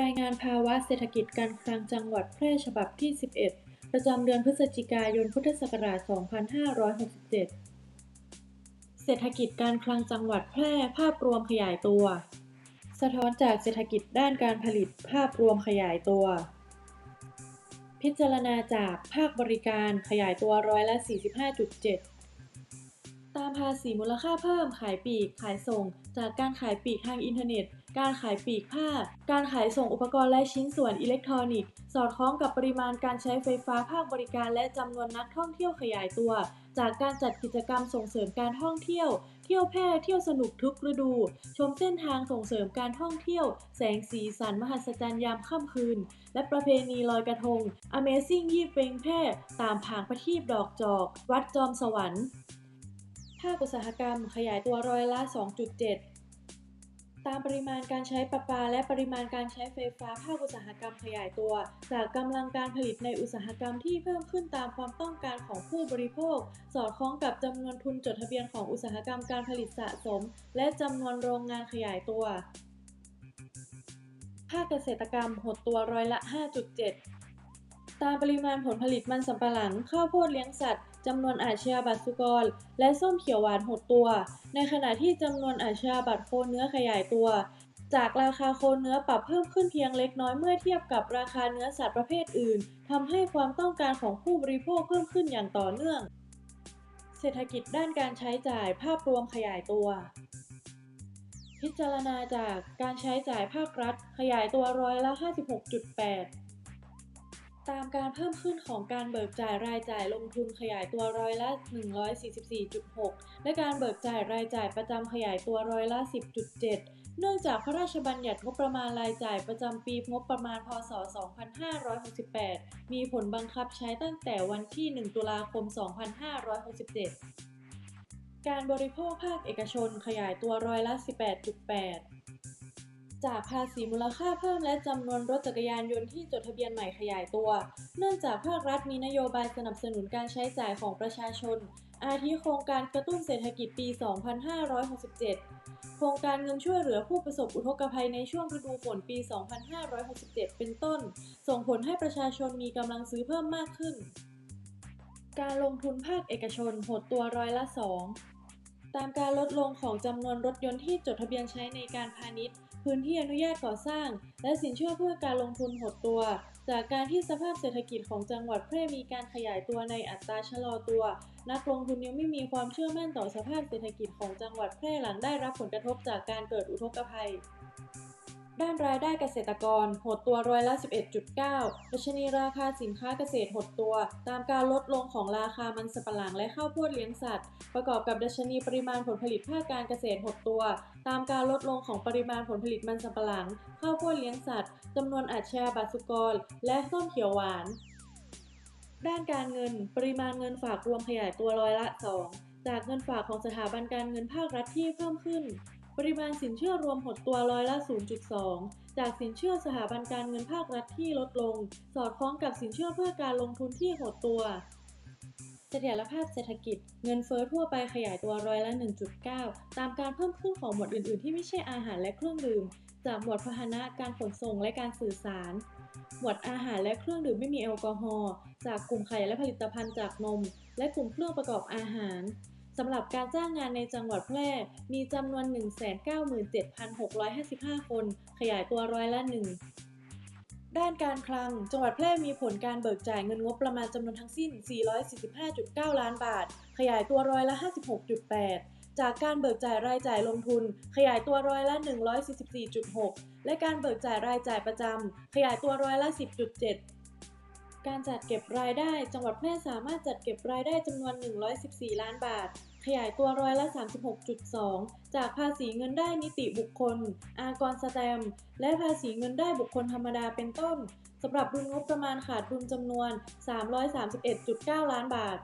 รายงานภาวะเศรษฐกิจการคลังจังหวัดแพร่ฉบับที่ 11 ประจำเดือนพฤศจิกายน พุทธศักราช 2567 เศรษฐกิจการคลังจังหวัดแพร่ภาพรวมขยายตัว สะท้อนจากเศรษฐกิจด้านการผลิตภาพรวมขยายตัว พิจารณาจากภาคบริการขยายตัวร้อยละ 45.7 ตามภาษีมูลค่าเพิ่มขายปลีก ขายส่ง จากการขายปลีกทางอินเทอร์เน็ต การขายปลีกผ้า การขายส่งอุปกรณ์และชิ้นส่วนอิเล็กทรอนิกส์ สอดคล้องกับปริมาณการใช้ไฟฟ้าภาคบริการและจำนวนนักท่องเที่ยวขยายตัว จากการจัดกิจกรรมส่งเสริมการท่องเที่ยว เที่ยวแพร่เที่ยวสนุกทุกฤดู ชมเส้นทางส่งเสริมการท่องเที่ยว แสงสีสันมหัศจรรย์ยามค่ำคืน และประเพณีลอยกระทง Amazing ยี่เปงแพร่ตามผางประทีปดอกจอก วัดจอมสวรรค์ ภาคอุตสาหกรรมขยายตัวร้อยละ 2.7 ตามปริมาณการใช้ประปาและปริมาณการใช้ไฟฟ้าภาคอุตสาหกรรมขยายตัว จากกำลังการผลิตในอุตสาหกรรมที่เพิ่มขึ้นตามความต้องการของผู้บริโภค สอดคล้องกับจำนวนทุนจดทะเบียนของอุตสาหกรรมการผลิตสะสม และจำนวนโรงงานขยายตัว ภาคเกษตรกรรมหดตัวร้อยละ 5.7 ตามปริมาณผลผลิตมันสำปะหลัง ข้าวโพดเลี้ยงสัตว์จำนวนอาชญาบัตรสุกร และส้มเขียวหวานหดตัว ในขณะที่จำนวนอาชญาบัตรโคเนื้อขยายตัว จากราคาโคเนื้อปรับเพิ่มขึ้นเพียงเล็กน้อยเมื่อเทียบกับราคาเนื้อสัตว์ประเภทอื่นทำให้ความต้องการของผู้บริโภคเพิ่มขึ้นอย่างต่อเนื่อง เศรษฐกิจด้านการใช้จ่ายภาพรวมขยายตัวพิจารณาจากการใช้จ่ายภาครัฐ ขยายตัวร้อยละ 56.8 ตามการเพิ่มขึ้นของการเบิกจ่ายรายจ่ายลงทุนขยายตัวร้อยละ 144.6 และการเบิกจ่ายรายจ่ายประจำขยายตัวร้อยละ 10.7 เนื่องจากพระราชบัญญัติงบประมาณรายจ่ายประจำปีงบประมาณพศ 2568 มีผลบังคับใช้ตั้งแต่วันที่ 1 ตุลาคม 2567 การบริโภคภาคเอกชนขยายตัวร้อยละ 18.8 จากภาษีมูลค่าเพิ่มและจำนวนรถจักรยานยนต์ที่จดทะเบียนใหม่ขยายตัว เนื่องจากภาครัฐมีนโยบายสนับสนุนการใช้จ่ายของประชาชน อาทิโครงการกระตุ้นเศรษฐกิจปี 2567 โครงการเงินช่วยเหลือผู้ประสบอุทกภัยในช่วงฤดูฝนปี 2567 เป็นต้น ส่งผลให้ประชาชนมีกำลังซื้อเพิ่มมากขึ้น การลงทุนภาคเอกชนหดตัวร้อยละ 2 ตามการลดลงของจำนวนรถยนต์ที่จดทะเบียนใช้ในการพาณิชย์ พื้นที่อนุญาตก่อสร้าง และสินเชื่อเพื่อการลงทุนหดตัว จากการที่สภาพเศรษฐกิจของจังหวัดแพร่มีการขยายตัวในอัตราชะลอตัว นักลงทุนยังไม่มีความเชื่อมั่นต่อสภาพเศรษฐกิจของจังหวัดแพร่หลังได้รับผลกระทบจากการเกิดอุทกภัย ด้านรายได้เกษตรกร หดตัวร้อยละ 11.9ดัชนีราคาสินค้าเกษตรหดตัว ตามการลดลงของราคามันสำปะหลังและข้าวโพดเลี้ยงสัตว์ ประกอบกับดัชนีปริมาณผลผลิตภาคการเกษตรหดตัว ตามการลดลงของปริมาณผลผลิตมันสำปะหลัง ข้าวโพดเลี้ยงสัตว์จำนวนอาชญาบัตรสุกร และส้มเขียวหวาน ด้านการเงิน ปริมาณเงินฝากรวมขยายตัวร้อยละ 2 จากเงินฝากของสถาบันการเงินภาครัฐที่เพิ่มขึ้น ปริมาณสินเชื่อรวมหดตัวร้อยละ 0.2 จากสินเชื่อสถาบันการเงินภาครัฐที่ลดลง สอดคล้องกับสินเชื่อเพื่อการลงทุนที่หดตัว เสถียรภาพเศรษฐกิจ เงินเฟ้อทั่วไปขยายตัวร้อยละ 1.9 ตามการเพิ่มขึ้นของหมวดอื่น ๆ ที่ไม่ใช่อาหารและเครื่องดื่ม จากหมวดพาหนะการขนส่งและการสื่อสาร หมวดอาหารและเครื่องดื่มไม่มีแอลกอฮอล์จากกลุ่มไข่และผลิตภัณฑ์จากนม และกลุ่มเครื่องประกอบอาหาร สำหรับการจ้างงานในจังหวัดแพร่ มีจำนวน 197,655 คน ขยายตัวร้อยละ1ด้านการคลัง จังหวัดแพร่มีผลการเบิกจ่ายเงินงบประมาณจำนวนทั้งสิ้น 445.9 ล้านบาท ขยายตัวร้อยละ 56.8 จากการเบิกจ่ายรายจ่ายลงทุน ขยายตัวร้อยละ 144.6 และการเบิกจ่ายรายจ่ายประจำ ขยายตัวร้อยละ 10.7 การจัดเก็บรายได้ จังหวัดแพร่สามารถจัดเก็บรายได้จำนวน 114 ล้านบาท ขยายตัวร้อยละ 36.2 จากภาษีเงินได้นิติบุคคล อากรสแตม และภาษีเงินได้บุคคลธรรมดาเป็นต้นสำหรับดุลงบประมาณขาดดุลจำนวน 331.9 ล้านบาท